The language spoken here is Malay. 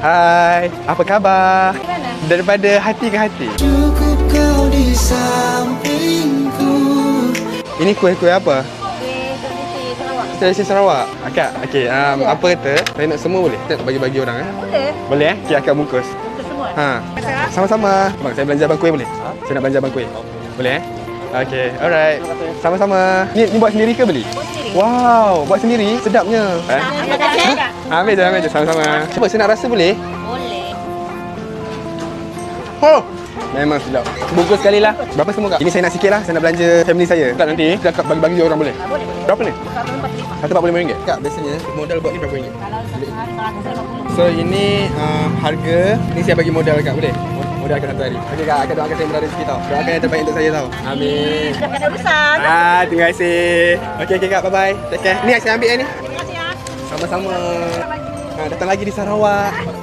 Hai, apa khabar? Daripada hati ke hati. Cukup kau di sampingku Ini kuih-kuih apa? Kuih tradisi Sarawak. Akak, okey. Um, apa kata? Saya nak semua boleh? Tak bagi-bagi orang eh? Boleh. Boleh eh? Okey, akak bungkus. Semua. Ha. Sama-sama. Bang, saya belanja abang kuih boleh? Saya nak belanja abang kuih. Boleh eh? Okey, alright. Sama-sama. Ni, ni buat sendiri ke beli? Buat sendiri. Wow, buat sendiri. Sedapnya. Eh? Ha, ambil je, ambil je. Sama-sama. Cuba saya nak rasa boleh? Boleh. Oh! Memang sedap. Bungkus sekali lah. Berapa semua kak? Ini saya nak sikit lah. Saya nak belanja family saya. Tak nanti, kita akan bagi-bagi orang boleh? Ah, boleh. Berapa ni? Satu empat lima. Satu empat puluh lima ringgit. Kak, biasanya modal buat ni berapa ringgit? Kalau seratus lima puluh. So, ini uh, harga. Ni saya bagi modal kak, boleh? Modal ke satu hari. Okey kak, akak doakan saya berada di sini tau. Doakan yang terbaik untuk saya tau. Amin. Dah kena urusan. Ah, terima kasih. Okey, okey kak, bye-bye. Take care. Ni saya ambil yang ni. Sama-sama. Ha, datang lagi di Sarawak.